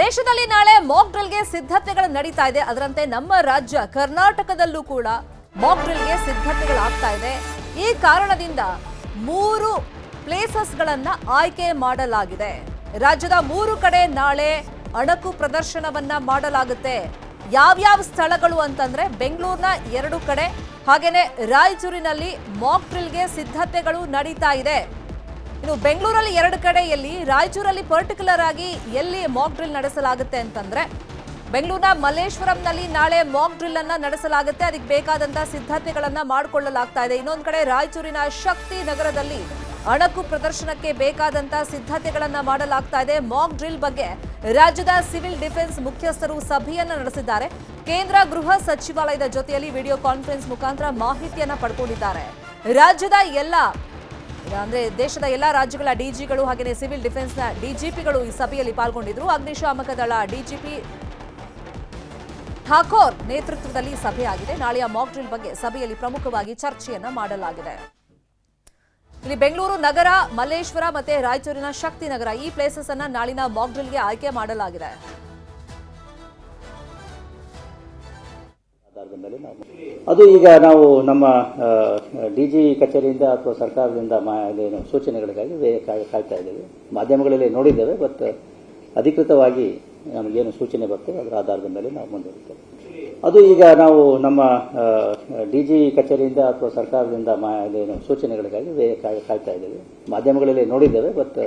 ದೇಶದಲ್ಲಿ ನಾಳೆ ಮಾಕ್ ಡ್ರಿಲ್ಗೆ ಸಿದ್ಧತೆಗಳು ನಡೀತಾ ಇದೆ. ಅದರಂತೆ ನಮ್ಮ ರಾಜ್ಯ ಕರ್ನಾಟಕದಲ್ಲೂ ಕೂಡ ಮಾಕ್ ಡ್ರಿಲ್ಗೆ ಸಿದ್ಧತೆಗಳಾಗ್ತಾ ಇದೆ. ಈ ಕಾರಣದಿಂದ ಮೂರು ಪ್ಲೇಸಸ್ಗಳನ್ನ ಆಯ್ಕೆ ಮಾಡಲಾಗಿದೆ. ರಾಜ್ಯದ ಮೂರು ಕಡೆ ನಾಳೆ ಅಣಕು ಪ್ರದರ್ಶನವನ್ನ ಮಾಡಲಾಗುತ್ತೆ. ಯಾವ್ಯಾವ ಸ್ಥಳಗಳು ಅಂತಂದ್ರೆ ಬೆಂಗಳೂರಿನ ಎರಡು ಕಡೆ, ಹಾಗೇನೆ ರಾಯಚೂರಿನಲ್ಲಿ ಮಾಕ್ ಡ್ರಿಲ್ಗೆ ಸಿದ್ಧತೆಗಳು ನಡೀತಾ ಇದೆ. ಇನ್ನು ಬೆಂಗಳೂರಲ್ಲಿ ಎರಡು ಕಡೆಯಲ್ಲಿ ರಾಯಚೂರಲ್ಲಿ ಪರ್ಟಿಕ್ಯುಲರ್ ಆಗಿ ಎಲ್ಲಿ ಮಾಕ್ ಡ್ರಿಲ್ ನಡೆಸಲಾಗುತ್ತೆ ಅಂತಂದ್ರೆ ಬೆಂಗಳೂರಿನ ಮಲ್ಲೇಶ್ವರಂನಲ್ಲಿ ನಾಳೆ ಮಾಕ್ ಡ್ರಿಲ್ ಅನ್ನ ನಡೆಸಲಾಗುತ್ತೆ. ಅದಕ್ಕೆ ಬೇಕಾದಂತಹ ಸಿದ್ಧತೆಗಳನ್ನ ಮಾಡಿಕೊಳ್ಳಲಾಗ್ತಾ ಇದೆ. ಇನ್ನೊಂದು ಕಡೆ ರಾಯಚೂರಿನ ಶಕ್ತಿ ನಗರದಲ್ಲಿ ಅಣಕು ಪ್ರದರ್ಶನಕ್ಕೆ ಬೇಕಾದಂತಹ ಸಿದ್ಧತೆಗಳನ್ನ ಮಾಡಲಾಗ್ತಾ ಇದೆ. ಮಾಕ್ ಡ್ರಿಲ್ ಬಗ್ಗೆ ರಾಜ್ಯದ ಸಿವಿಲ್ ಡಿಫೆನ್ಸ್ ಮುಖ್ಯಸ್ಥರು ಸಭೆಯನ್ನ ನಡೆಸಿದ್ದಾರೆ. ಕೇಂದ್ರ ಗೃಹ ಸಚಿವಾಲಯದ ಜೊತೆಯಲ್ಲಿ ವಿಡಿಯೋ ಕಾನ್ಫರೆನ್ಸ್ ಮುಖಾಂತರ ಮಾಹಿತಿಯನ್ನ ಪಡ್ಕೊಂಡಿದ್ದಾರೆ. ರಾಜ್ಯದ ಎಲ್ಲ ಅಂದ್ರೆ ದೇಶದ ಎಲ್ಲಾ ರಾಜ್ಯಗಳ ಡಿಜಿಗಳು ಹಾಗೆಯೇ ಸಿವಿಲ್ ಡಿಫೆನ್ಸ್ನ ಡಿಜಿಪಿಗಳು ಈ ಸಭೆಯಲ್ಲಿ ಪಾಲ್ಗೊಂಡಿದ್ರು. ಅಗ್ನಿಶಾಮಕ ದಳ ಡಿಜಿಪಿ ಠಾಕೋರ್ ನೇತೃತ್ವದಲ್ಲಿ ಸಭೆಯಾಗಿದೆ ನಾಳೆಯ ಮಾಕ್ ಡ್ರಿಲ್ ಬಗ್ಗೆ ಸಭೆಯಲ್ಲಿ ಪ್ರಮುಖವಾಗಿ ಚರ್ಚೆಯನ್ನ ಮಾಡಲಾಗಿದೆ. ಇಲ್ಲಿ ಬೆಂಗಳೂರು ನಗರ, ಮಲ್ಲೇಶ್ವರ ಮತ್ತೆ ರಾಯಚೂರಿನ ಶಕ್ತಿನಗರ ಈ ಪ್ಲೇಸಸ್ ಅನ್ನ ನಾಳಿನ ಮಾಕ್ ಡ್ರಿಲ್ಗೆ ಆಯ್ಕೆ ಮಾಡಲಾಗಿದೆ. ಮೇಲೆ ನಾವು ಅದು ಈಗ ನಾವು ನಮ್ಮ ಡಿ ಜಿ ಕಚೇರಿಯಿಂದ ಅಥವಾ ಸರ್ಕಾರದಿಂದ ಏನು ಸೂಚನೆಗಳಿಗಾಗಿ ಕಾಯ್ತಾ ಇದ್ದೇವೆ. ಮಾಧ್ಯಮಗಳಲ್ಲಿ ನೋಡಿದ್ದೇವೆ, ಬಟ್ ಅಧಿಕೃತವಾಗಿ ನಮಗೇನು ಸೂಚನೆ ಬರ್ತದೆ, ಅದರ ಆಧಾರದ ಮೇಲೆ ನಾವು ಮುಂದಿರುತ್ತೇವೆ ಅದು ಈಗ ನಾವು ನಮ್ಮ ಡಿ ಜಿ ಕಚೇರಿಯಿಂದ ಅಥವಾ ಸರ್ಕಾರದಿಂದ ಏನು ಸೂಚನೆಗಳಿಗಾಗಿ ಕಾಯ್ತಾ ಇದ್ದೇವೆ. ಮಾಧ್ಯಮಗಳಲ್ಲಿ ನೋಡಿದ್ದೇವೆ, ಬಟ್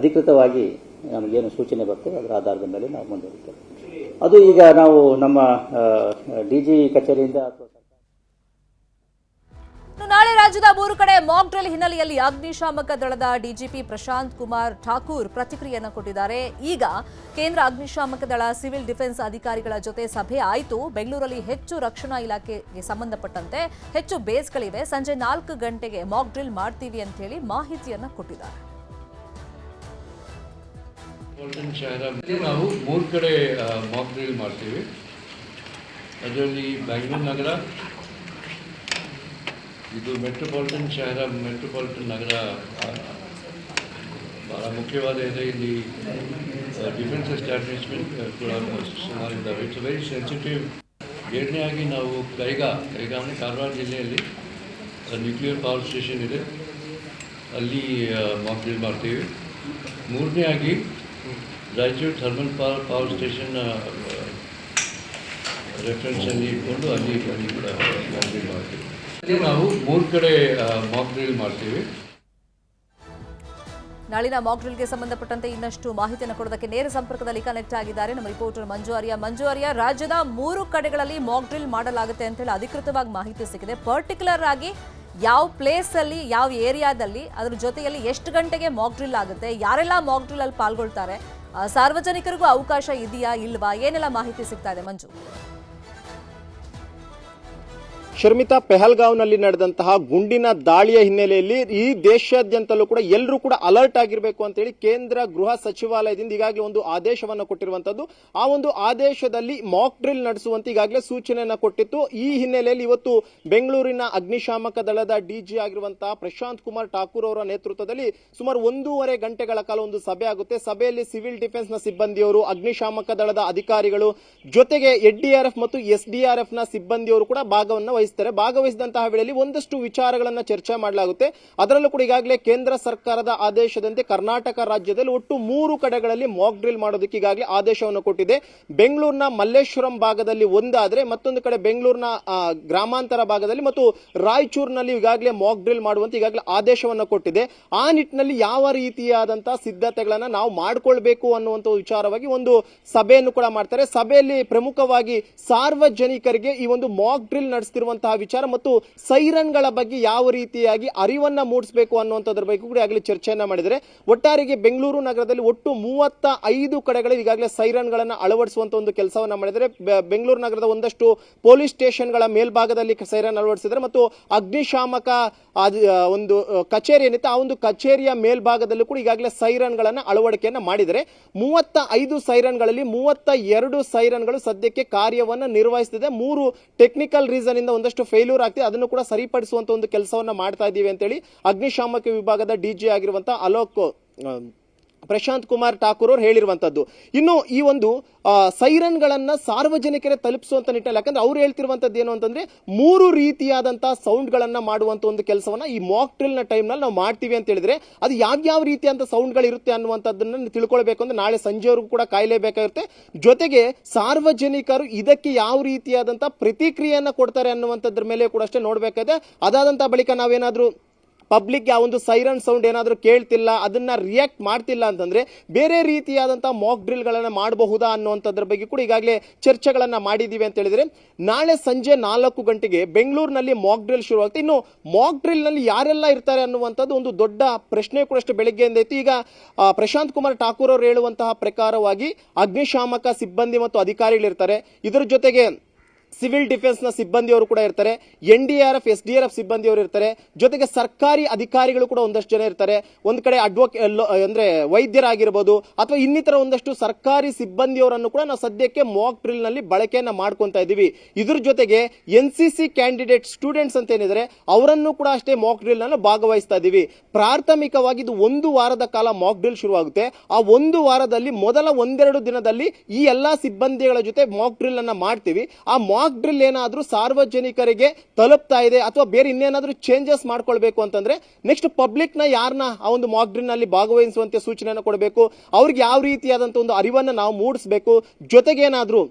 ಅಧಿಕೃತವಾಗಿ ನಮಗೇನು ಸೂಚನೆ ಬರ್ತದೆ, ಅದರ ಆಧಾರದ ಮೇಲೆ ನಾವು ಮುಂದುವರಿತೇವೆ. ಅದು ಈಗ ನಾವು ನಮ್ಮ ಡಿಜಿ ಕಚೇರಿಯಿಂದ ನಾಳೆ ರಾಜ್ಯದ ಮೂರು ಕಡೆ ಮಾಕ್ ಡ್ರಿಲ್ ಹಿನ್ನೆಲೆಯಲ್ಲಿ ಅಗ್ನಿಶಾಮಕ ದಳದ ಡಿಜಿಪಿ ಪ್ರಶಾಂತ್ ಕುಮಾರ್ ಠಾಕೂರ್ ಪ್ರತಿಕ್ರಿಯೆಯನ್ನು ಕೊಟ್ಟಿದ್ದಾರೆ. ಈಗ ಕೇಂದ್ರ ಅಗ್ನಿಶಾಮಕ ದಳ, ಸಿವಿಲ್ ಡಿಫೆನ್ಸ್ ಅಧಿಕಾರಿಗಳ ಜೊತೆ ಸಭೆ ಆಯಿತು. ಬೆಂಗಳೂರಲ್ಲಿ ಹೆಚ್ಚು ರಕ್ಷಣಾ ಇಲಾಖೆಗೆ ಸಂಬಂಧಪಟ್ಟಂತೆ ಹೆಚ್ಚು ಬೇಸ್ಗಳಿವೆ. ಸಂಜೆ ನಾಲ್ಕು ಗಂಟೆಗೆ ಮಾಕ್ ಡ್ರಿಲ್ ಮಾಡ್ತೀವಿ ಅಂತ ಹೇಳಿ ಮಾಹಿತಿಯನ್ನ ಕೊಟ್ಟಿದ್ದಾರೆ. ಶಹರಲ್ಲಿ ನಾವು ಮೂರು ಕಡೆ ಮಾಕ್ ಡ್ರಿಲ್ ಮಾಡ್ತೀವಿ. ಅದರಲ್ಲಿ ಬೆಂಗಳೂರು ನಗರ, ಇದು ಮೆಟ್ರೋಪಾಲಿಟನ್ ಶಹರ ಮೆಟ್ರೋಪಾಲಿಟನ್ ನಗರ ಭಾಳ ಮುಖ್ಯವಾದ ಇದೆ. ಇಲ್ಲಿ ಡಿಫೆನ್ಸ್ ಎಸ್ಟಾಬ್ಲಿಷ್ಮೆಂಟ್ ಕೂಡ ಸುಮಾರು ಇದ್ದಾವೆ ಇಟ್ಸ್ ವೆರಿ ಸೆನ್ಸಿಟಿವ್ ಎರಡನೇಯಾಗಿ ನಾವು ಕೈಗಾ ಕೈಗಾ ಅಂದರೆ ಕಾರವಾರ ಜಿಲ್ಲೆಯಲ್ಲಿ ನ್ಯೂಕ್ಲಿಯರ್ ಪವರ್ ಸ್ಟೇಷನ್ ಇದೆ. ಅಲ್ಲಿ ಮಾಕ್ ಡ್ರಿಲ್ ಮಾಡ್ತೀವಿ. ಮೂರನೇ ಆಗಿ Raichur thermal power power station ರೆಫರೆನ್ಸಲ್ಲಿ ಇಟ್ಕೊಂಡು ಅಲ್ಲಿ ಅಲ್ಲಿ ಕೂಡ. ಮಾಕ್ ಡ್ರಿಲ್ ನಾವು ಮೂರು ಕಡೆ ಮಾಕ್ ಡ್ರಿಲ್ ಮಾಡ್ತೀವಿ. ನಾಳಿನ ಮಾಕ್ ಡ್ರಿಲ್ಗೆ ಸಂಬಂಧಪಟ್ಟಂತೆ ಇನ್ನಷ್ಟು ಮಾಹಿತಿಯನ್ನು ಕೊಡೋದಕ್ಕೆ ನೇರ ಸಂಪರ್ಕದಲ್ಲಿ ಕನೆಕ್ಟ್ ಆಗಿದ್ದಾರೆ ನಮ್ಮ ರಿಪೋರ್ಟರ್ ಮಂಜು ಆರ್ಯ. ಮಂಜು ಆರ್ಯ, ರಾಜ್ಯದ ಮೂರು ಕಡೆಗಳಲ್ಲಿ ಮಾಕ್ ಡ್ರಿಲ್ ಮಾಡಲಾಗುತ್ತೆ ಅಂತ ಹೇಳಿ ಅಧಿಕೃತವಾಗಿ ಮಾಹಿತಿ ಸಿಕ್ಕಿದೆ. ಪರ್ಟಿಕ್ಯುಲರ್ ಆಗಿ ಯಾವ ಪ್ಲೇಸಲ್ಲಿ ಯಾವ ಏರಿಯಾದಲ್ಲಿ ಅದ್ರ ಜೊತೆಯಲ್ಲಿ ಎಷ್ಟು ಗಂಟೆಗೆ ಮಾಕ್ ಡ್ರಿಲ್ ಆಗುತ್ತೆ, ಯಾರೆಲ್ಲ ಮಾಕ್ ಡ್ರಿಲ್ ಅಲ್ಲಿ ಪಾಲ್ಗೊಳ್ತಾರೆ ಸಾರ್ವಜನಿಕರಿಗೂ ಅವಕಾಶ ಇದೆಯಾ ಇಲ್ವಾ? ಏನೆಲ್ಲ ಮಾಹಿತಿ ಸಿಗ್ತಾ ಇದೆ ಮಂಜು? ಶರ್ಮಿತಾ ಪೆಹಲ್ಗಾವ್ನಲ್ಲಿ ನಡೆದಂತಹ ಗುಂಡಿನ ದಾಳಿಯ ಹಿನ್ನೆಲೆಯಲ್ಲಿ ಈ ದೇಶಾದ್ಯಂತಲೂ ಕೂಡ ಎಲ್ಲರೂ ಕೂಡ ಅಲರ್ಟ್ ಆಗಿರಬೇಕು ಅಂತ ಹೇಳಿ ಕೇಂದ್ರ ಗೃಹ ಸಚಿವಾಲಯದಿಂದ ಈಗಾಗಲೇ ಒಂದು ಆದೇಶವನ್ನು ಕೊಟ್ಟಿರುವಂತದ್ದು. ಆ ಒಂದು ಆದೇಶದಲ್ಲಿ ಮಾಕ್ ಡ್ರಿಲ್ ನಡೆಸುವಂತೆ ಈಗಾಗಲೇ ಸೂಚನೆಯನ್ನ ಕೊಟ್ಟಿತ್ತು. ಈ ಹಿನ್ನೆಲೆಯಲ್ಲಿ ಇವತ್ತು ಬೆಂಗಳೂರಿನ ಅಗ್ನಿಶಾಮಕ ದಳದ ಡಿಜಿ ಆಗಿರುವಂತಹ ಪ್ರಶಾಂತ್ ಕುಮಾರ್ ಠಾಕೂರ್ ಅವರ ನೇತೃತ್ವದಲ್ಲಿ ಸುಮಾರು ಒಂದೂವರೆ ಗಂಟೆಗಳ ಕಾಲ ಒಂದು ಸಭೆ ಆಗುತ್ತೆ. ಸಭೆಯಲ್ಲಿ ಸಿವಿಲ್ ಡಿಫೆನ್ಸ್ನ ಸಿಬ್ಬಂದಿಯವರು, ಅಗ್ನಿಶಾಮಕ ದಳದ ಅಧಿಕಾರಿಗಳು, ಜೊತೆಗೆ ಎಫ್ ಮತ್ತು ಎಸ್ ಡಿಆರ್ಎಫ್ನ ಸಿಬ್ಬಂದಿಯವರು ಕೂಡ ಭಾಗವನ್ನ ವಹಿಸ್ತಾರೆ ಭಾಗವಹಿಸಿದಂತಹ ವೇಳೆಯಲ್ಲಿ ಒಂದಷ್ಟು ವಿಚಾರಗಳನ್ನ ಚರ್ಚೆ ಮಾಡಲಾಗುತ್ತೆ. ಅದರಲ್ಲೂ ಕೂಡ ಈಗಾಗಲೇ ಕೇಂದ್ರ ಸರ್ಕಾರದ ಆದೇಶದಂತೆ ಕರ್ನಾಟಕ ರಾಜ್ಯದಲ್ಲಿ ಒಟ್ಟು ಮೂರು ಕಡೆಗಳಲ್ಲಿ ಮಾಕ್ ಡ್ರಿಲ್ ಮಾಡೋದಕ್ಕೆ ಈಗಾಗಲೇ ಆದೇಶವನ್ನು ಕೊಟ್ಟಿದೆ. ಬೆಂಗಳೂರಿನ ಮಲ್ಲೇಶ್ವರಂ ಭಾಗದಲ್ಲಿ ಒಂದಾದ್ರೆ ಮತ್ತೊಂದು ಕಡೆ ಬೆಂಗಳೂರಿನ ಗ್ರಾಮಾಂತರ ಭಾಗದಲ್ಲಿ ಮತ್ತು ರಾಯಚೂರಿನಲ್ಲಿ ಈಗಾಗಲೇ ಮಾಕ್ ಡ್ರಿಲ್ ಮಾಡುವಂತೆ ಈಗಾಗಲೇ ಆದೇಶವನ್ನು ಕೊಟ್ಟಿದೆ. ಆ ನಿಟ್ಟಿನಲ್ಲಿ ಯಾವ ರೀತಿಯಾದಂತಹ ಸಿದ್ಧತೆಗಳನ್ನ ನಾವು ಮಾಡಿಕೊಳ್ಬೇಕು ಅನ್ನುವಂಥ ವಿಚಾರವಾಗಿ ಒಂದು ಸಭೆಯನ್ನು ಕೂಡ ಮಾಡ್ತಾರೆ. ಸಭೆಯಲ್ಲಿ ಪ್ರಮುಖವಾಗಿ ಸಾರ್ವಜನಿಕರಿಗೆ ಈ ಒಂದು ಮಾಕ್ ಡ್ರಿಲ್ ನಡೆಸ್ತಿರುವಂತಹ ವಿಚಾರ ಮತ್ತು ಸೈರನ್ಗಳ ಬಗ್ಗೆ ಯಾವ ರೀತಿಯಾಗಿ ಅರಿವನ್ನ ಮೂಡಿಸಬೇಕು ಅನ್ನುವಂಥದ್ರ ಬಗ್ಗೆ ಕೂಡ ಈಗಾಗಲೇ ಚರ್ಚೆಯನ್ನು ಮಾಡಿದರೆ ಒಟ್ಟಾರೆಗೆ ಬೆಂಗಳೂರು ನಗರದಲ್ಲಿ ಒಟ್ಟು ಮೂವತ್ತ ಐದು ಕಡೆಗಳಲ್ಲಿ ಈಗಾಗಲೇ ಸೈರನ್ಗಳನ್ನ ಅಳವಡಿಸುವಂತ ಒಂದು ಕೆಲಸವನ್ನ ಮಾಡಿದರೆ ಬೆಂಗಳೂರು ನಗರದ ಒಂದಷ್ಟು ಪೊಲೀಸ್ ಸ್ಟೇಷನ್ಗಳ ಮೇಲ್ಭಾಗದಲ್ಲಿ ಸೈರನ್ ಅಳವಡಿಸಿದರೆ ಮತ್ತು ಅಗ್ನಿಶಾಮಕ ಒಂದು ಕಚೇರಿ ಏನಿತ್ತು ಆ ಒಂದು ಕಚೇರಿಯ ಮೇಲ್ಭಾಗದಲ್ಲೂ ಕೂಡ ಈಗಾಗಲೇ ಸೈರನ್ಗಳನ್ನು ಅಳವಡಿಕೆಯನ್ನ ಮಾಡಿದರೆ ಮೂವತ್ತ ಐದು ಸೈರನ್ಗಳಲ್ಲಿ ಮೂವತ್ತ ಎರಡು ಸೈರನ್ಗಳು ಸದ್ಯಕ್ಕೆ ಕಾರ್ಯವನ್ನ ನಿರ್ವಹಿಸುತ್ತಿದೆ ಮೂರು ಟೆಕ್ನಿಕಲ್ ರೀಸನ್ ಇಂದ ಒಂದಷ್ಟು ಫೇಲ್ಯೂರ್ ಆಗ್ತಿದೆ ಅದನ್ನು ಕೂಡ ಸರಿಪಡಿಸುವಂತ ಒಂದು ಕೆಲಸವನ್ನ ಮಾಡ್ತಾ ಇದ್ದೀವಿ ಅಂತೇಳಿ ಅಗ್ನಿಶಾಮಕ ವಿಭಾಗದ ಡಿಜಿ ಆಗಿರುವಂತಹ ಅಲೋಕ್ ಪ್ರಶಾಂತ್ ಕುಮಾರ್ ಠಾಕೂರ್ ಅವರು ಹೇಳಿರುವಂತದ್ದು. ಇನ್ನು ಈ ಒಂದು ಸೈರನ್ಗಳನ್ನು ಸಾರ್ವಜನಿಕರೇ ತಲುಪಿಸುವಂತ ನಿಟ್ಟಿನಲ್ಲಿ ಯಾಕಂದ್ರೆ ಅವ್ರು ಹೇಳ್ತಿರುವಂತದ್ದು ಏನು ಅಂತಂದ್ರೆ ಮೂರು ರೀತಿಯಾದಂಥ ಸೌಂಡ್ ಮಾಡುವಂಥ ಒಂದು ಕೆಲಸವನ್ನ ಈ ಮಾಕ್ ಡ್ರಿಲ್ನ ಟೈಮ್ನಲ್ಲಿ ಟೈಮ್ನಲ್ಲಿ ನಾವು ಮಾಡ್ತೀವಿ ಅಂತ ಹೇಳಿದ್ರೆ ಅದು ಯಾವ್ಯಾವ ರೀತಿಯಾದಂಥ ಸೌಂಡ್ ಅನ್ನುವಂಥದ್ದನ್ನು ತಿಳ್ಕೊಳ್ಬೇಕು ಅಂದ್ರೆ ನಾಳೆ ಸಂಜೆವರೆಗೂ ಕೂಡ ಕಾಯಲೇಬೇಕಾಗುತ್ತೆ ಜೊತೆಗೆ ಸಾರ್ವಜನಿಕರು ಇದಕ್ಕೆ ಯಾವ ರೀತಿಯಾದಂಥ ಪ್ರತಿಕ್ರಿಯೆಯನ್ನು ಕೊಡ್ತಾರೆ ಅನ್ನುವಂಥದ್ರ ಮೇಲೆ ಕೂಡ ಅಷ್ಟೇ ನೋಡ್ಬೇಕಾದ್ರೆ ಅದಾದಂತ ಬಳಿಕ ನಾವೇನಾದ್ರೂ ಪಬ್ಲಿಕ್ ಆ ಒಂದು ಸೈರನ್ ಸೌಂಡ್ ಏನಾದರೂ ಕೇಳ್ತಿಲ್ಲ, ಅದನ್ನ ರಿಯಾಕ್ಟ್ ಮಾಡ್ತಿಲ್ಲ ಅಂತಂದ್ರೆ ಬೇರೆ ರೀತಿಯಾದಂಥ ಮಾಕ್ ಡ್ರಿಲ್ಗಳನ್ನು ಮಾಡಬಹುದಾ ಅನ್ನುವಂಥದ್ರ ಬಗ್ಗೆ ಕೂಡ ಈಗಾಗಲೇ ಚರ್ಚೆಗಳನ್ನು ಮಾಡಿದ್ದೀವಿ ಅಂತ ಹೇಳಿದ್ರೆ, ನಾಳೆ ಸಂಜೆ ನಾಲ್ಕು ಗಂಟೆಗೆ ಬೆಂಗಳೂರಿನಲ್ಲಿ ಮಾಕ್ ಡ್ರಿಲ್ ಶುರುವಾಗುತ್ತೆ. ಇನ್ನು ಮಾಕ್ ಡ್ರಿಲ್ನಲ್ಲಿ ಯಾರೆಲ್ಲ ಇರ್ತಾರೆ ಅನ್ನುವಂಥದ್ದು ಒಂದು ದೊಡ್ಡ ಪ್ರಶ್ನೆ ಕೂಡ ಅಷ್ಟು ಬೆಳಗ್ಗೆಯಿಂದ ಇತ್ತು. ಈಗ ಪ್ರಶಾಂತ್ ಕುಮಾರ್ ಠಾಕೂರ್ ಅವರು ಹೇಳುವಂತಹ ಪ್ರಕಾರವಾಗಿ ಅಗ್ನಿಶಾಮಕ ಸಿಬ್ಬಂದಿ ಮತ್ತು ಅಧಿಕಾರಿಗಳಿರ್ತಾರೆ. ಇದರ ಜೊತೆಗೆ ಸಿವಿಲ್ ಡಿಫೆನ್ಸ್ನ ಸಿಬ್ಬಂದಿಯವರು ಕೂಡ ಇರ್ತಾರೆ N D R F S D R F ಸಿಬ್ಬಂದಿಯವರು ಇರ್ತಾರೆ, ಜೊತೆಗೆ ಸರ್ಕಾರಿ ಅಧಿಕಾರಿಗಳು ಕೂಡ ಒಂದಷ್ಟು ಜನ ಇರ್ತಾರೆ. ಒಂದ್ ಕಡೆ ಅಡ್ವೊಕೇ ಅಂದ್ರೆ ವೈದ್ಯರಾಗಿರ್ಬೋದು ಅಥವಾ ಇನ್ನಿತರ ಒಂದಷ್ಟು ಸರ್ಕಾರಿ ಸಿಬ್ಬಂದಿಯವರನ್ನು ಕೂಡ ನಾವು ಸದ್ಯಕ್ಕೆ ಮಾಕ್ ಡ್ರಿಲ್ನಲ್ಲಿ ಬಳಕೆಯನ್ನ ಮಾಡ್ಕೊಂತಾ ಇದೀವಿ ಇದ್ರ ಜೊತೆಗೆ N C C candidate students ಅಂತ ಏನಿದ್ರೆ, ಅವರನ್ನು ಕೂಡ ಅಷ್ಟೇ ಮಾಕ್ ಡ್ರಿಲ್ನಲ್ಲಿ ಭಾಗವಹಿಸ್ತಾ ಇದೀವಿ ಪ್ರಾಥಮಿಕವಾಗಿ ಇದು ಒಂದು ವಾರದ ಕಾಲ ಮಾಕ್ ಡ್ರಿಲ್ ಶುರುವಾಗುತ್ತೆ. ಆ ಒಂದು ವಾರದಲ್ಲಿ ಮೊದಲ ಒಂದೆರಡು ದಿನದಲ್ಲಿ ಈ ಎಲ್ಲಾ ಸಿಬ್ಬಂದಿಗಳ ಜೊತೆ ಮಾಕ್ ಡ್ರಿಲ್ ಅನ್ನ ಮಾಡ್ತೀವಿ. ಆ ಮಾಕ್ ಡ್ರಿಲ್ ಏನಾದರೂ ಸಾರ್ವಜನಿಕರಿಗೆ ತಲುಪ್ತಾ ಇದೆ ಅಥವಾ ಬೇರೆ ಇನ್ನೇನಾದರೂ ಚೇಂಜಸ್ ಮಾಡ್ಕೊಳ್ಬೇಕು ಅಂತಂದ್ರೆ ನೆಕ್ಸ್ಟ್ ಪಬ್ಲಿಕ್ನ ಯಾರನ್ನ ಆ ಒಂದು ಮಾಕ್ ಡ್ರಿಲ್ನಲ್ಲಿ ಭಾಗವಹಿಸುವಂತೆ ಸೂಚನೆಯನ್ನು ಕೊಡಬೇಕು. ಅವ್ರಿಗೆ ಯಾವ ರೀತಿಯಾದಂಥ ಒಂದು ಅರಿವನ್ನು ನಾವು ಮೂಡಿಸಬೇಕು. ಜೊತೆಗೇನಾದರೂ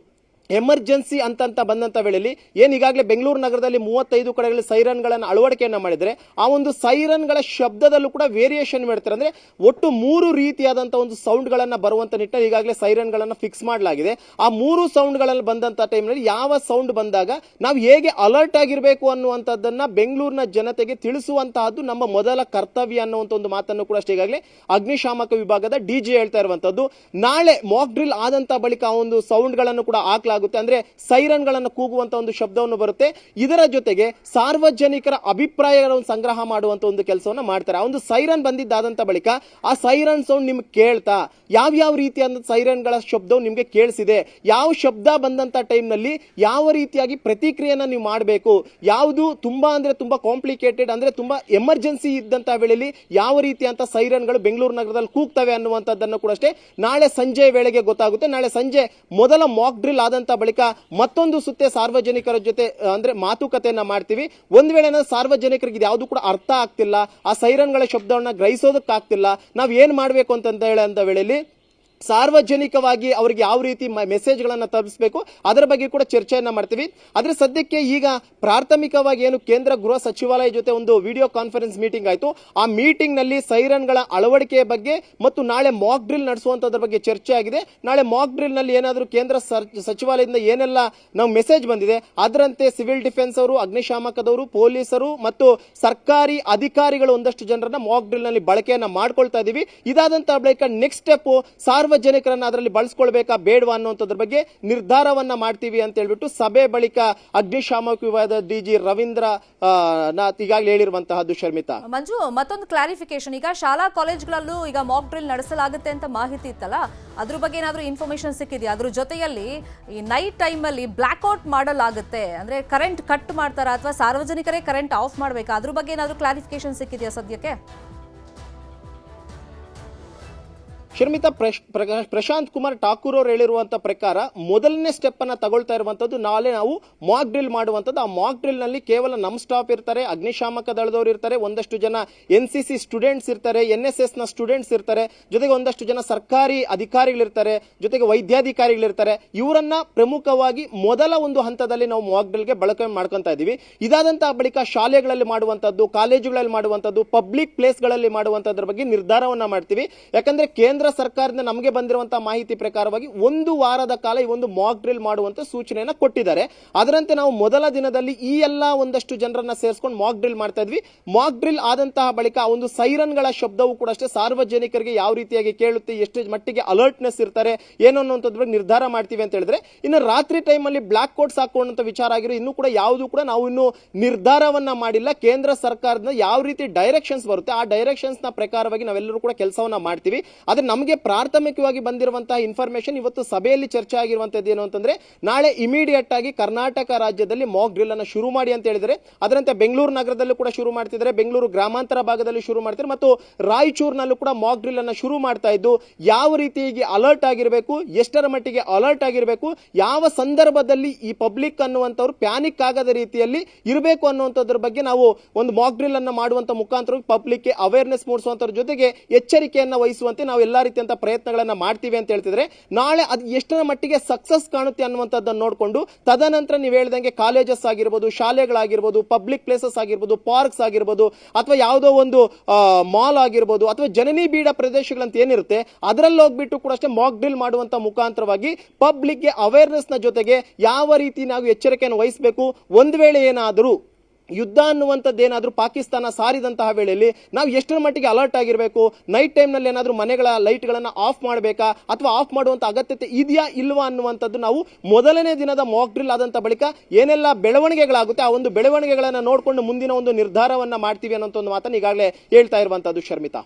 ಎಮರ್ಜೆನ್ಸಿ ಅಂತಂತ ಬಂದಂತ ವೇಳೆಯಲ್ಲಿ ಏನ್ ಈಗಾಗಲೇ ಬೆಂಗಳೂರು ನಗರದಲ್ಲಿ ಮೂವತ್ತೈದು ಕಡೆಗಳಲ್ಲಿ ಸೈರನ್ಗಳನ್ನು ಅಳವಡಿಕೆಯನ್ನು ಮಾಡಿದ್ರೆ ಆ ಒಂದು ಸೈರನ್ಗಳ ಶಬ್ದದಲ್ಲೂ ಕೂಡ ವೇರಿಯೇಷನ್ ಮಾಡ್ತಾರೆ. ಅಂದ್ರೆ ಒಟ್ಟು ಮೂರು ರೀತಿಯಾದಂಥ ಒಂದು ಸೌಂಡ್ ಬರುವಂಥ ನಿಟ್ಟಿನಲ್ಲಿ ಈಗಾಗಲೇ ಸೈರನ್ ಗಳನ್ನ ಫಿಕ್ಸ್ ಮಾಡಲಾಗಿದೆ. ಆ ಮೂರು ಸೌಂಡ್ ಬಂದಂಥ ಟೈಮ್ನಲ್ಲಿ ಯಾವ ಸೌಂಡ್ ಬಂದಾಗ ನಾವು ಹೇಗೆ ಅಲರ್ಟ್ ಆಗಿರಬೇಕು ಅನ್ನುವಂಥದ್ದನ್ನು ಬೆಂಗಳೂರಿನ ಜನತೆಗೆ ತಿಳಿಸುವಂತಹದ್ದು ನಮ್ಮ ಮೊದಲ ಕರ್ತವ್ಯ ಅನ್ನುವಂತ ಒಂದು ಮಾತನ್ನು ಕೂಡ ಅಷ್ಟೇ ಈಗಾಗಲೇ ಅಗ್ನಿಶಾಮಕ ವಿಭಾಗದ ಡಿಜಿ ಹೇಳ್ತಾ ಇರುವಂತದ್ದು ನಾಳೆ ಮಾಕ್ ಡ್ರಿಲ್ ಆದಂತ ಬಳಿಕ ಆ ಒಂದು ಸೌಂಡ್ಗಳನ್ನು ಕೂಡ ಹಾಕಲಾಗುತ್ತೆ ಅಂದ್ರೆ ಸೈರನ್ಗಳನ್ನು ಕೂಗುವಂತ ಒಂದು ಶಬ್ದವನ್ನು ಬರುತ್ತೆ. ಇದರ ಜೊತೆಗೆ ಸಾರ್ವಜನಿಕರ ಅಭಿಪ್ರಾಯಗಳನ್ನು ಸಂಗ್ರಹ ಮಾಡುವಂತ ಒಂದು ಕೆಲಸವನ್ನು ಮಾಡ್ತಾರೆ. ಆ ಒಂದು ಸೈರನ್ ಬಂದಿದ್ದಾದಂತ ಬಳಿಕ ಆ ಸೈರನ್ ಸೌಂಡ್ ನಿಮ್ಗೆ ಕೇಳ್ತಾ ಯಾವ ಯಾವ ರೀತಿಯಾದ ಸೈರನ್ಗಳ ಶಬ್ದವು ನಿಮ್ಗೆ ಕೇಳಿಸಿದೆ, ಯಾವ ಶಬ್ದ ಬಂದಂತ ಟೈಮ್ನಲ್ಲಿ ಯಾವ ರೀತಿಯಾಗಿ ಪ್ರತಿಕ್ರಿಯೆನ ನೀವು ಮಾಡಬೇಕು, ಯಾವುದು ತುಂಬಾ ಅಂದ್ರೆ ತುಂಬಾ ಕಾಂಪ್ಲಿಕೇಟೆಡ್ ಅಂದ್ರೆ ತುಂಬಾ ಎಮರ್ಜೆನ್ಸಿ ಇದ್ದಂತ ವೇಳೆಯಲ್ಲಿ ಯಾವ ರೀತಿಯಂತ ಸೈರನ್ಗಳು ಬೆಂಗಳೂರು ನಗರದಲ್ಲಿ ಕೂಗ್ತವೆ ಅನ್ನುವಂಥದ್ದನ್ನು ಕೂಡ ಅಷ್ಟೇ ನಾಳೆ ಸಂಜೆ ವೇಳೆಗೆ ಗೊತ್ತಾಗುತ್ತೆ. ನಾಳೆ ಸಂಜೆ ಮೊದಲ ಮಾಕ್ ಡ್ರಿಲ್ ಆದಂತ ಬಳಿಕ ಮತ್ತೊಂದು ಸುತ್ತೆ ಸಾರ್ವಜನಿಕರ ಜೊತೆ ಅಂದ್ರೆ ಮಾತುಕತೆಯನ್ನ ಮಾಡ್ತೀವಿ. ಒಂದ್ ವೇಳೆ ಸಾರ್ವಜನಿಕರಿಗೆ ಯಾವುದು ಕೂಡ ಅರ್ಥ ಆಗ್ತಿಲ್ಲ, ಆ ಸೈರನ್ಗಳ ಶಬ್ದವನ್ನ ಗ್ರಹಿಸೋದಕ್ಕಾಗ್ತಿಲ್ಲ, ನಾವ್ ಏನ್ ಮಾಡ್ಬೇಕು ಅಂತಂತ ಅಂತ ವೇಳೆಯಲ್ಲಿ ಸಾರ್ವಜನಿಕವಾಗಿ ಅವರಿಗೆ ಯಾವ ರೀತಿ ಮೆಸೇಜ್ಗಳನ್ನು ತಲುಪಿಸಬೇಕು, ಅದರ ಬಗ್ಗೆ ಕೂಡ ಚರ್ಚೆಯನ್ನು ಮಾಡ್ತೀವಿ. ಆದ್ರೆ ಸದ್ಯಕ್ಕೆ ಈಗ ಪ್ರಾಥಮಿಕವಾಗಿ ಏನು ಕೇಂದ್ರ ಗೃಹ ಸಚಿವಾಲಯ ಜೊತೆ ಒಂದು ವಿಡಿಯೋ ಕಾನ್ಫರೆನ್ಸ್ ಮೀಟಿಂಗ್ ಆಯಿತು. ಆ ಮೀಟಿಂಗ್ನಲ್ಲಿ ಸೈರನ್ಗಳ ಅಳವಡಿಕೆಯ ಬಗ್ಗೆ ಮತ್ತು ನಾಳೆ ಮಾಕ್ ಡ್ರಿಲ್ ನಡೆಸುವಂಥದ್ರ ಬಗ್ಗೆ ಚರ್ಚೆ ಆಗಿದೆ. ನಾಳೆ ಮಾಕ್ ಡ್ರಿಲ್ನಲ್ಲಿ ಏನಾದರೂ ಕೇಂದ್ರ ಸಚಿವಾಲಯದಿಂದ ಏನೆಲ್ಲ ನಾವು ಮೆಸೇಜ್ ಬಂದಿದೆ, ಅದರಂತೆ ಸಿವಿಲ್ ಡಿಫೆನ್ಸ್ ಅವರು, ಅಗ್ನಿಶಾಮಕದವರು, ಪೊಲೀಸರು ಮತ್ತು ಸರ್ಕಾರಿ ಅಧಿಕಾರಿಗಳು ಒಂದಷ್ಟು ಜನರನ್ನ ಮಾಕ್ ಡ್ರಿಲ್ನಲ್ಲಿ ಬಳಕೆಯನ್ನ ಮಾಡ್ಕೊಳ್ತಾ ಇದ್ದೀವಿ ಇದಾದಂತಹ ಬಳಿಕ ನೆಕ್ಸ್ಟ್ ಸ್ಟೆಪ್ ಸಾರ್ವಜನಿಕರನ್ನ ಅದರಲ್ಲಿ ಬಳಸ್ಕೊಳ್ಬೇಕಾ ಬೇಡವಾ ಅನ್ನುವಂಥದ್ರ ಬಗ್ಗೆ ನಿರ್ಧಾರವನ್ನ ಮಾಡ್ತೀವಿ ಅಂತ ಹೇಳ್ಬಿಟ್ಟು ಸಭೆ ಬಳಿಕ ಅಗ್ನಿಶಾಮಕ ವಿಭಾಗದ ಡಿಜಿ ರವೀಂದ್ರ ನಾಥ್ ಈಗಾಗಲೇ ಹೇಳಿರುವಂತಹದ್ದು ಶರ್ಮಿತಾ. ಮಂಜು, ಮತ್ತೊಂದು ಕ್ಲಾರಿಫಿಕೇಶನ್ ಈಗ ಶಾಲಾ ಕಾಲೇಜ್ಗಳಲ್ಲೂ ಈಗ ಮಾಕ್ ಡ್ರಿಲ್ ನಡೆಸಲಾಗುತ್ತೆ ಅಂತ ಮಾಹಿತಿ ಇತ್ತಲ್ಲ? ಅದ್ರ ಬಗ್ಗೆ ಏನಾದರೂ ಇನ್ಫಾರ್ಮೇಶನ್ ಸಿಕ್ಕಿದೆಯಾ? ಅದ್ರ ಜೊತೆಯಲ್ಲಿ ಈ ನೈಟ್ ಟೈಮಲ್ಲಿ ಬ್ಲ್ಯಾಕ್ಔಟ್ ಮಾಡಲಾಗುತ್ತೆ. ಅಂದ್ರೆ ಕರೆಂಟ್ ಕಟ್ ಮಾಡ್ತಾರಾ ಅಥವಾ ಸಾರ್ವಜನಿಕರೇ ಕರೆಂಟ್ ಆಫ್ ಮಾಡಬೇಕಾ? ಅದ್ರ ಬಗ್ಗೆ ಏನಾದರೂ ಕ್ಲಾರಿಫಿಕೇಶನ್ ಸಿಕ್ಕಿದೆಯಾ ಸದ್ಯಕ್ಕೆ? ಶರ್ಮಿತಾ ಪ್ರಶಾಂತ್ ಕುಮಾರ್ ಠಾಕೂರ್ ಅವರು ಹೇಳಿರುವಂತ ಪ್ರಕಾರ ಮೊದಲನೇ ಸ್ಟೆಪ್ ಅನ್ನ ತಗೊಳ್ತಾ ಇರುವಂತದ್ದು ನಾಳೆ ನಾವು ಮಾಕ್ ಡ್ರಿಲ್ ಮಾಡುವಂತದ್ದು. ಆ ಮಾಕ್ ಡ್ರಿಲ್ನಲ್ಲಿ ಕೇವಲ ನಮ್ ಸ್ಟಾಫ್ ಇರ್ತಾರೆ, ಅಗ್ನಿಶಾಮಕ ದಳದವರು ಇರ್ತಾರೆ, ಒಂದಷ್ಟು ಜನ ಎನ್ ಸಿ ಸಿ ಸ್ಟೂಡೆಂಟ್ಸ್ ಇರ್ತಾರೆ ಎನ್ ಎಸ್ ಎಸ್ನ ಸ್ಟೂಡೆಂಟ್ಸ್ ಇರ್ತಾರೆ, ಜೊತೆಗೆ ಒಂದಷ್ಟು ಜನ ಸರ್ಕಾರಿ ಅಧಿಕಾರಿಗಳಿರ್ತಾರೆ, ಜೊತೆಗೆ ವೈದ್ಯಾಧಿಕಾರಿಗಳಿರ್ತಾರೆ. ಇವರನ್ನ ಪ್ರಮುಖವಾಗಿ ಮೊದಲ ಒಂದು ಹಂತದಲ್ಲಿ ನಾವು ಮಾಕ್ ಡ್ರಿಲ್ಗೆ ಬಳಕೆ ಮಾಡ್ಕೊಂತ ಇದೀವಿ ಇದಾದಂತಹ ಬಳಿಕ ಶಾಲೆಗಳಲ್ಲಿ ಮಾಡುವಂತದ್ದು, ಕಾಲೇಜುಗಳಲ್ಲಿ ಮಾಡುವಂತದ್ದು ಪಬ್ಲಿಕ್ ಪ್ಲೇಸ್ಗಳಲ್ಲಿ ಮಾಡುವಂತದ್ರ ಬಗ್ಗೆ ನಿರ್ಧಾರವನ್ನ ಮಾಡ್ತೀವಿ. ಯಾಕಂದ್ರೆ ಕೇಂದ್ರ ಸರ್ಕಾರದಿಂದ ನಮಗೆ ಬಂದಿರುವಂತಹ ಮಾಹಿತಿ ಪ್ರಕಾರವಾಗಿ ಒಂದು ವಾರದ ಕಾಲ ಈ ಒಂದು ಮಾಕ್ ಡ್ರಿಲ್ ಮಾಡುವಂತ ಸೂಚನೆಯನ್ನು ಕೊಟ್ಟಿದ್ದಾರೆ. ಅದರಂತೆ ನಾವು ಮೊದಲ ದಿನದಲ್ಲಿ ಈ ಎಲ್ಲ ಒಂದಷ್ಟು ಜನರನ್ನ ಸೇರಿಸ್ಕೊಂಡು ಮಾಕ್ ಡ್ರಿಲ್ ಮಾಡ್ತಾ ಇದ್ವಿ. ಮಾಕ್ ಡ್ರಿಲ್ ಆದಂತಹ ಬಳಿಕ ಆ ಒಂದು ಸೈರನ್ಗಳ ಶಬ್ದವು ಕೂಡ ಅಷ್ಟೇ ಸಾರ್ವಜನಿಕರಿಗೆ ಯಾವ ರೀತಿಯಾಗಿ ಕೇಳುತ್ತೆ, ಎಷ್ಟು ಮಟ್ಟಿಗೆ ಅಲರ್ಟ್ನೆಸ್ ಇರ್ತಾರೆ, ಏನು ಅನ್ನುವಂಥದ್ರ ಬಗ್ಗೆ ನಿರ್ಧಾರ ಮಾಡ್ತೀವಿ ಅಂತ ಹೇಳಿದ್ರೆ, ಇನ್ನು ರಾತ್ರಿ ಟೈಮಲ್ಲಿ ಬ್ಲಾಕ್ ಕೋಟ್ಸ್ ಹಾಕೊಳ್ಳುವಂತ ವಿಚಾರ ಆಗಿರೋ ಇನ್ನು ಕೂಡ ಯಾವುದು ಕೂಡ ನಾವು ಇನ್ನು ನಿರ್ಧಾರವನ್ನ ಮಾಡಿಲ್ಲ. ಕೇಂದ್ರ ಸರ್ಕಾರದಿಂದ ಯಾವ ರೀತಿ ಡೈರೆಕ್ಷನ್ಸ್ ಬರುತ್ತೆ, ಆ ಡೈರೆಕ್ಷನ್ಸ್ನ ಪ್ರಕಾರವಾಗಿ ನಾವೆಲ್ಲರೂ ಕೂಡ ಕೆಲಸವನ್ನ ಮಾಡ್ತೀವಿ. ಆದ್ರೆ ನಮಗೆ ಪ್ರಾಥಮಿಕವಾಗಿ ಬಂದಿರುವಂತಹ ಇನ್ಫಾರ್ಮೇಶನ್ ಇವತ್ತು ಸಭೆಯಲ್ಲಿ ಚರ್ಚೆ ಆಗಿರುವಂತದ್ದು ಏನು ಅಂತಂದ್ರೆ, ನಾಳೆ ಇಮಿಡಿಯೇಟ್ ಆಗಿ ಕರ್ನಾಟಕ ರಾಜ್ಯದಲ್ಲಿ ಮಾಕ್ ಡ್ರಿಲ್ ಅನ್ನು ಶುರು ಮಾಡಿ ಅಂತ ಹೇಳಿದರೆ, ಅದರಂತೆ ಬೆಂಗಳೂರು ನಗರದಲ್ಲೂ ಕೂಡ ಶುರು ಮಾಡ್ತಿದ್ದಾರೆ, ಬೆಂಗಳೂರು ಗ್ರಾಮಾಂತರ ಭಾಗದಲ್ಲಿ ಶುರು ಮಾಡ್ತಾರೆ ಮತ್ತು ರಾಯಚೂರಿನಲ್ಲೂ ಕೂಡ ಮಾಕ್ ಡ್ರಿಲ್ ಅನ್ನು ಶುರು ಮಾಡ್ತಾ ಇದ್ದು, ಯಾವ ರೀತಿಯಾಗಿ ಅಲರ್ಟ್ ಆಗಿರಬೇಕು, ಎಷ್ಟರ ಮಟ್ಟಿಗೆ ಅಲರ್ಟ್ ಆಗಿರಬೇಕು, ಯಾವ ಸಂದರ್ಭದಲ್ಲಿ ಈ ಪಬ್ಲಿಕ್ ಅನ್ನುವಂಥವ್ರು ಪ್ಯಾನಿಕ್ ಆಗದ ರೀತಿಯಲ್ಲಿ ಇರಬೇಕು ಅನ್ನುವಂಥದ್ರ ಬಗ್ಗೆ ನಾವು ಒಂದು ಮಾಕ್ ಡ್ರಿಲ್ ಅನ್ನು ಮಾಡುವಂತ ಮುಖಾಂತರ ಪಬ್ಲಿಕ್ಗೆ ಅವೇರ್ನೆಸ್ ಮೂಡಿಸುವಂತ ಜೊತೆಗೆ ಎಚ್ಚರಿಕೆಯನ್ನು ವಹಿಸುವಂತೆ ನಾವು ಎಲ್ಲಾ ರೀತಿಯಂತ ಪ್ರಯತ್ನಗಳನ್ನ ಮಾಡ್ತೀವಿ ಅಂತ ಹೇಳ್ತಿದ್ರೆ, ನಾಳೆ ಅದು ಎಷ್ಟರ ಮಟ್ಟಿಗೆ ಸಕ್ಸಸ್ ಕಾಣುತ್ತೆ ಅನ್ನುವಂಥದ್ದನ್ನು ನೋಡಿಕೊಂಡು, ತದನಂತರ ನೀವು ಹೇಳ್ದಂಗೆ ಕಾಲೇಜಸ್ ಆಗಿರ್ಬೋದು, ಶಾಲೆಗಳಾಗಿರ್ಬೋದು ಪಬ್ಲಿಕ್ ಪ್ಲೇಸಸ್ ಆಗಿರ್ಬೋದು ಪಾರ್ಕ್ಸ್ ಆಗಿರ್ಬೋದು, ಅಥವಾ ಯಾವುದೋ ಒಂದು ಮಾಲ್ ಆಗಿರ್ಬೋದು, ಅಥವಾ ಜನನಿ ಬೀಡ ಪ್ರದೇಶಗಳಂತ ಏನಿರುತ್ತೆ, ಅದರಲ್ಲಿ ಹೋಗ್ಬಿಟ್ಟು ಕೂಡ ಅಷ್ಟೇ ಮಾಕ್ ಡ್ರಿಲ್ ಮಾಡುವಂತ ಮುಖಾಂತರವಾಗಿ ಪಬ್ಲಿಕ್ಗೆ ಅವೇರ್ನೆಸ್ನ ಜೊತೆಗೆ ಯಾವ ರೀತಿ ನಾವು ಎಚ್ಚರಿಕೆಯನ್ನು ವಹಿಸಬೇಕು, ಒಂದು ವೇಳೆ ಏನಾದರೂ ಯುದ್ಧ ಅನ್ನುವಂಥದ್ದು ಏನಾದರೂ ಪಾಕಿಸ್ತಾನ ಸಾರಿದಂತಹ ವೇಳೆಯಲ್ಲಿ ನಾವು ಎಷ್ಟರ ಮಟ್ಟಿಗೆ ಅಲರ್ಟ್ ಆಗಿರಬೇಕು? ನೈಟ್ ಟೈಮ್ನಲ್ಲಿ ಏನಾದರೂ ಮನೆಗಳ ಲೈಟ್ಗಳನ್ನು ಆಫ್ ಮಾಡಬೇಕಾ? ಅಥವಾ ಆಫ್ ಮಾಡುವಂಥ ಅಗತ್ಯತೆ ಇದೆಯಾ ಇಲ್ವಾ ಅನ್ನುವಂಥದ್ದು ನಾವು ಮೊದಲನೇ ದಿನದ ಮಾಕ್ ಡ್ರಿಲ್ ಆದಂಥ ಬಳಿಕ ಏನೆಲ್ಲ ಬೆಳವಣಿಗೆಗಳಾಗುತ್ತೆ, ಆ ಒಂದು ಬೆಳವಣಿಗೆಗಳನ್ನು ನೋಡಿಕೊಂಡು ಮುಂದಿನ ಒಂದು ನಿರ್ಧಾರವನ್ನು ಮಾಡ್ತೀವಿ ಅನ್ನೋಂಥ ಒಂದು ಮಾತನ್ನು ಈಗಾಗಲೇ ಹೇಳ್ತಾ ಇರುವಂಥದ್ದು ಶರ್ಮಿತಾ.